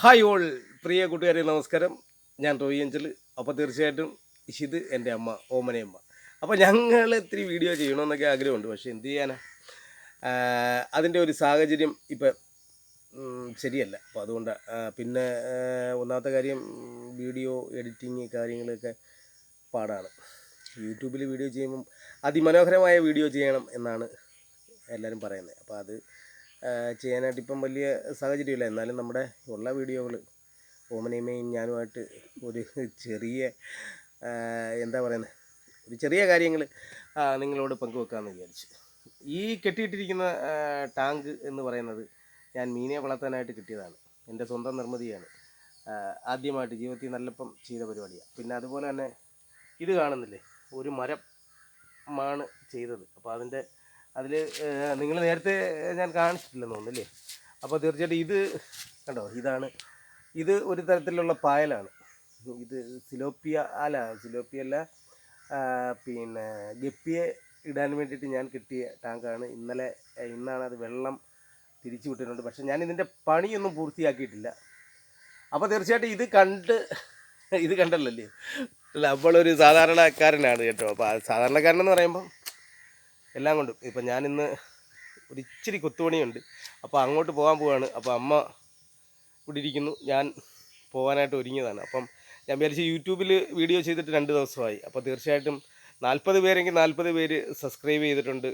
Hi all പ്രിയ കൂട്ടുകാരെ നമസ്കാരം. ഞാൻ റോയി അഞ്ചൽ. അപ്പോൾ തീർച്ചയായിട്ടും ഇഷിത് എന്റെ അമ്മ ഓമനയമ്മ അപ്പോൾ ഞങ്ങൾ ഇത്തിരി വീഡിയോ ചെയ്യണമെന്നൊക്കെ ആഗ്രഹമുണ്ട്. പക്ഷേ എന്ത് ചെയ്യാനാ? അതിന്റെ ഒരു സാഹചര്യം ഇപ്പം ശരിയല്ല. അപ്പോൾ അതുകൊണ്ട് പിന്നെ ഒന്നാമത്തെ കാര്യം വീഡിയോ എഡിറ്റിങ് കാര്യങ്ങളൊക്കെ പാടാണ്. യൂട്യൂബിൽ വീഡിയോ ചെയ്യുമ്പം അതിമനോഹരമായ വീഡിയോ ചെയ്യണം എന്നാണ് എല്ലാവരും പറയുന്നത്. അപ്പോൾ അത് ചെയ്യാനായിട്ട് ഇപ്പം വലിയ സാഹചര്യമില്ല. എന്നാലും നമ്മുടെ ഉള്ള വീഡിയോകൾ ഓമനയമ്മയും ഞാനുമായിട്ട് ഒരു ചെറിയ എന്താ പറയുന്നത് ഒരു ചെറിയ കാര്യങ്ങൾ നിങ്ങളോട് പങ്കുവെക്കാമെന്ന് വിചാരിച്ചു. ഈ കെട്ടിയിട്ടിരിക്കുന്ന ടാങ്ക് എന്ന് പറയുന്നത് ഞാൻ മീനെ വളർത്താനായിട്ട് കിട്ടിയതാണ്. എന്റെ സ്വന്തം നിർമ്മിതിയാണ്. ആദ്യമായിട്ട് ജീവിതത്തിൽ നല്ലപ്പം ചെയ്ത പരിപാടിയാണ്. പിന്നെ അതുപോലെ തന്നെ ഇത് കാണുന്നില്ലേ? ഒരു മരം മാണ് ചെയ്തത്. അപ്പോൾ അതിന്റെ അതിൽ നിങ്ങൾ നേരത്തെ ഞാൻ കാണിച്ചിട്ടില്ലെന്ന് തോന്നുന്നില്ലേ അപ്പോൾ തീർച്ചയായിട്ടും ഇത് കണ്ടോ ഇതാണ്. ഇത് ഒരു തരത്തിലുള്ള പായലാണ്. ഇത് സിലോപ്പിയ അല്ല സിലോപ്പിയ അല്ല. പിന്നെ ഗപ്പിയെ ഇടാൻ വേണ്ടിയിട്ട് ഞാൻ കിട്ടിയ ടാങ്കാണ്. ഇന്നലെ ഇന്നാണ് അത് വെള്ളം തിരിച്ചു വിട്ടിട്ടുണ്ട്. പക്ഷെ ഞാൻ ഇതിന്റെ പണിയൊന്നും പൂർത്തിയാക്കിയിട്ടില്ല. അപ്പോൾ തീർച്ചയായിട്ടും ഇത് കണ്ട് ഇത് കണ്ടല്ലോ അല്ലേ? നമ്മളൊരു സാധാരണക്കാരനാണ് കേട്ടോ. അപ്പോൾ സാധാരണക്കാരനെന്ന് പറയുമ്പം എല്ലാം കൊണ്ടും. ഇപ്പം ഞാനിന്ന് ഒരു ഇച്ചിരി കൊത്തുപണിയുണ്ട്. അപ്പോൾ അങ്ങോട്ട് പോകാൻ പോവാണ്. അപ്പോൾ അമ്മ ഇവിടെ ഇരിക്കുന്നു. ഞാൻ പോകാനായിട്ട് ഒരുങ്ങിയതാണ്. അപ്പം ഞാൻ വിചാരിച്ച് യൂട്യൂബിൽ വീഡിയോ ചെയ്തിട്ട് രണ്ട് ദിവസമായി. അപ്പോൾ തീർച്ചയായിട്ടും നാൽപ്പത് പേരെങ്കിൽ നാൽപ്പത് പേര് സബ്സ്ക്രൈബ് ചെയ്തിട്ടുണ്ട്.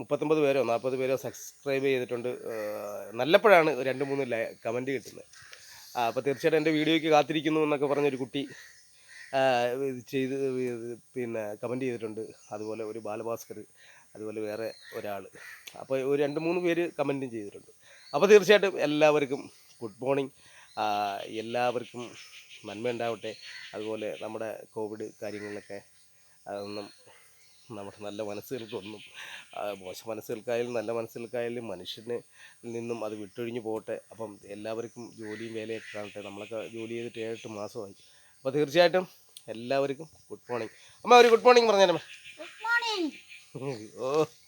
മുപ്പത്തൊമ്പത് പേരോ നാൽപ്പത് പേരോ സബ്സ്ക്രൈബ് ചെയ്തിട്ടുണ്ട്. നല്ലപ്പോഴാണ് രണ്ട് മൂന്ന് കമന്റ് കിട്ടുന്നത്. അപ്പോൾ തീർച്ചയായിട്ടും എന്റെ വീഡിയോയ്ക്ക് കാത്തിരിക്കുന്നു എന്നൊക്കെ പറഞ്ഞൊരു കുട്ടി ചെയ്ത് പിന്നെ കമന്റ് ചെയ്തിട്ടുണ്ട്. അതുപോലെ ഒരു ബാലഭാസ്കർ അതുപോലെ വേറെ ഒരാൾ അപ്പോൾ ഒരു രണ്ട് മൂന്ന് പേര് കമന്റും ചെയ്തിട്ടുണ്ട്. അപ്പോൾ തീർച്ചയായിട്ടും എല്ലാവർക്കും ഗുഡ് മോർണിംഗ്. എല്ലാവർക്കും നന്മ ഉണ്ടാവട്ടെ. അതുപോലെ നമ്മുടെ കോവിഡ് കാര്യങ്ങളിലൊക്കെ അതൊന്നും നമ്മുടെ നല്ല മനസ്സുകൾക്കൊന്നും മോശം മനസ്സുകൾക്കായാലും നല്ല മനസ്സുകൾക്കായാലും മനുഷ്യന് നിന്നും അത് വിട്ടൊഴിഞ്ഞ് പോകട്ടെ. അപ്പം എല്ലാവർക്കും ജോലിയും വേലയൊക്കെ കാണട്ടെ. നമ്മളൊക്കെ ജോലി ചെയ്തിട്ട് ഏഴെട്ട് മാസമായി. അപ്പോൾ തീർച്ചയായിട്ടും എല്ലാവർക്കും ഗുഡ് മോർണിംഗ് അമ്മ ഒരു ഗുഡ് മോർണിംഗ് മോർണിംഗ് ഓക്കെ